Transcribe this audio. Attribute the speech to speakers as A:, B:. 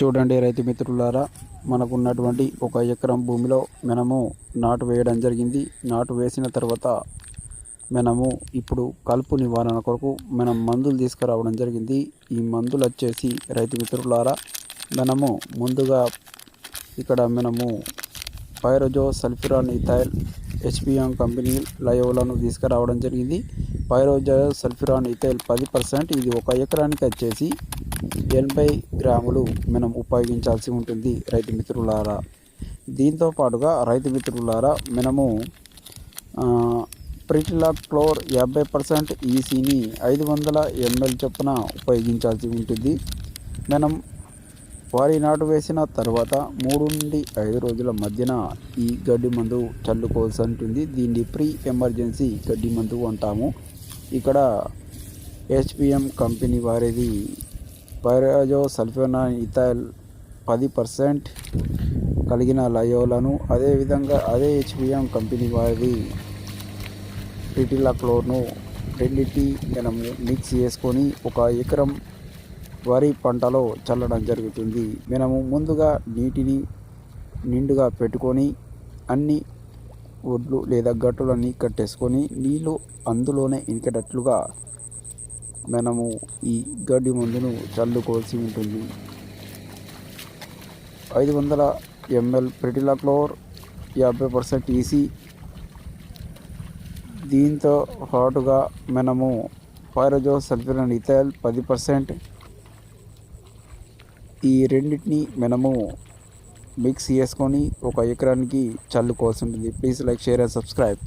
A: చూడండి రైతు మిత్రులారా మనకున్నటువంటి ఒక ఎకరం భూమిలో మనము నాటు వేయడం జరిగింది. నాటు వేసిన తర్వాత మనము ఇప్పుడు కలుపు నివారణ కొరకు మనం మందులు తీసుకురావడం జరిగింది. ఈ మందులు వచ్చేసి రైతు మిత్రులారా మనము ముందుగా ఇక్కడ మనము pyrazosulfuron ethyl HPM company లయోలను తీసుకురావడం జరిగింది. పైరోజో సల్ఫ్యూరాన్ ఇథైల్ పది పర్సెంట్ ఇది ఒక ఎకరానికి వచ్చేసి ఎనభై గ్రాములు మనం ఉపయోగించాల్సి ఉంటుంది రైతు మిత్రులారా. దీంతో పాటుగా రైతు మిత్రులారా మనము ఆ, ప్రిటిలా క్లోర్ యాభై పర్సెంట్ ఈసీని ఐదు వందల ఎంఎల్ చొప్పున ఉపయోగించాల్సి ఉంటుంది. మనం వారి నాటు వేసిన తర్వాత మూడు నుండి ఐదు రోజుల మధ్యన ఈ గడ్డి మందు చల్లుకోవాల్సి ఉంటుంది. దీన్ని ప్రీ ఎమర్జెన్సీ గడ్డి మందు అంటాము. ఇక్కడ హెచ్పిఎం కంపెనీ వారిది పైరాజో సల్ఫోనా ఇథైల్ పది పర్సెంట్ కలిగిన లయోలను అదేవిధంగా అదే హెచ్పిఎం కంపెనీ వారిది ప్రిటిలా క్లోర్ను రెండింటి మనము మిక్స్ చేసుకొని ఒక ఎకరం వరి పంటలో చల్లడం జరుగుతుంది. మనము ముందుగా నీటిని నిండుగా పెట్టుకొని అన్ని ఒడ్లు లేదా గట్టులన్నీ కట్టేసుకొని నీళ్ళు అందులోనే ఇంకేటట్లుగా మనము ఈ గడ్డి మందును చల్లుకోవాల్సి ఉంటుంది. ఐదు వందల ఎంఎల్ ప్రిటిలాక్లోర్ యాభై పర్సెంట్ ఈసీ. దీంతో పాటుగా మనము పైరజో సల్ఫ్యూరన్ ఇథైల్ పది పర్సెంట్. ఈ రెండింటిని మనము మిక్స్ చేసుకొని ఒక ఎకరానికి చల్లుకోవాల్సి ఉంటుంది. Please like share and subscribe.